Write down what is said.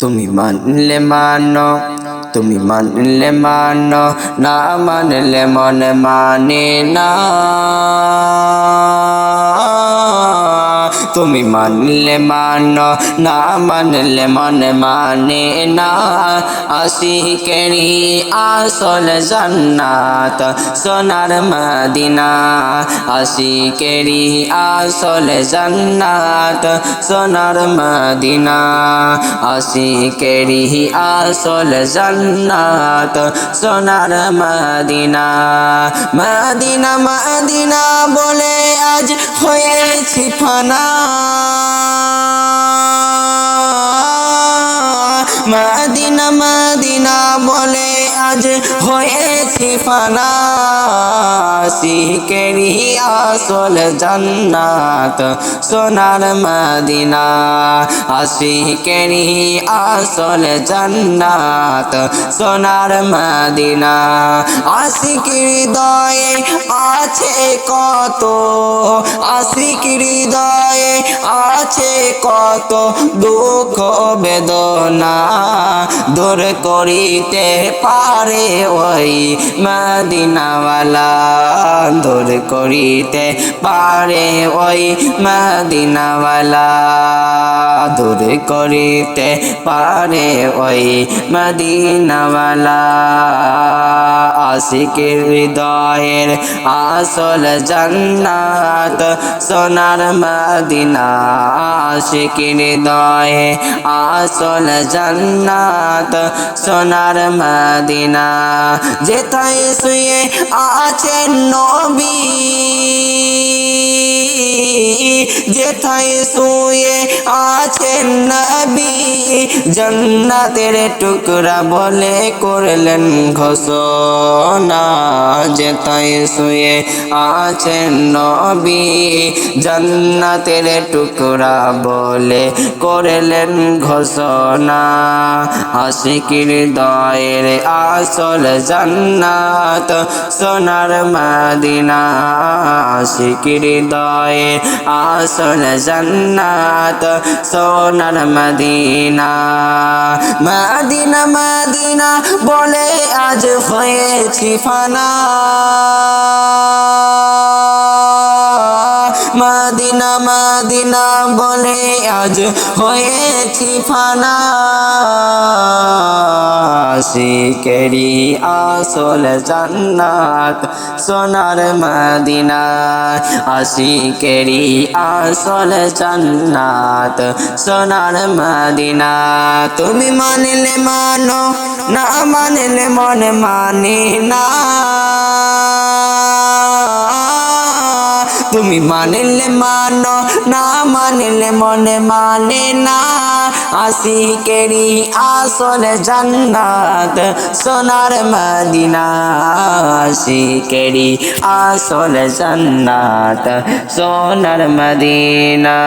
তুমি মানলে মানো তুমি মানলে মানো না মানলে মনে মানে না। তুমি মানলে মানো না মানলে মনে মানে না। আশিকেরি আসল জান্নাত, সোনার মদিনা। আশিকেরি আসল জান্নাত, সোনার মদিনা। আশিকেরি আসল জান্নাত, সোনার মদিনা। মদিনা মদিনা বলে আজ হয়েছি ফানা। মদিনা মদিনা বলে, আজ হয়েছি ফানা শিখেরি আসল জান্নাত। সোনার মদিনা আশিকেরি আসল জান্নাত। সোনার মদিনা আশিক হৃদয়ে আছে কত? আশিক হৃদয়ে আছে কত দুঃখ বেদনা দূর করিতে পারে ওই মদিনাওয়ালা। দূর করিতে পারে ওই মদিনাওয়ালা। দূর করিতে পারে ওই মদিনাওয়ালা। আশিকের হৃদয়ের আসল জান্নাত সোনার মদিনা। আশিকের হৃদয়ে আসল জান্নাত সোনার মদিনা যেথায় শুয়ে আছেন নবী যেথায় শুয়ে আছেন নবী, জন্নাতের টুকরা বলে করলেন ঘোষণা। যেথায় শুয়ে আছেন নবী, জন্নাতের টুকরা বলে করলেন ঘোষণা। আশিকির দয়ের আসল জান্নাত সোনার মদিনা। আশিকির দয়ের আসল জন্নাত সোনার মদিনা। মদিনা মদিনা বলে আজ হয়েছি ফানা। মদিনা মদিনা বলে আজ হয়েছি ফানা। শিকেরি আসল জান্নাত সোনার মদিনা আশিকেরি আসল জান্নাত সোনার মদিনা তুমি মানলে মানো, না মানলে মন মানে না। তুমি মানিলে মানো না, মানিলে মনে মানে না। আশিকেরি আসল জান্নাত, সোনার মদিনা। আশিকেরি আসল জান্নাত, সোনার মদিনা।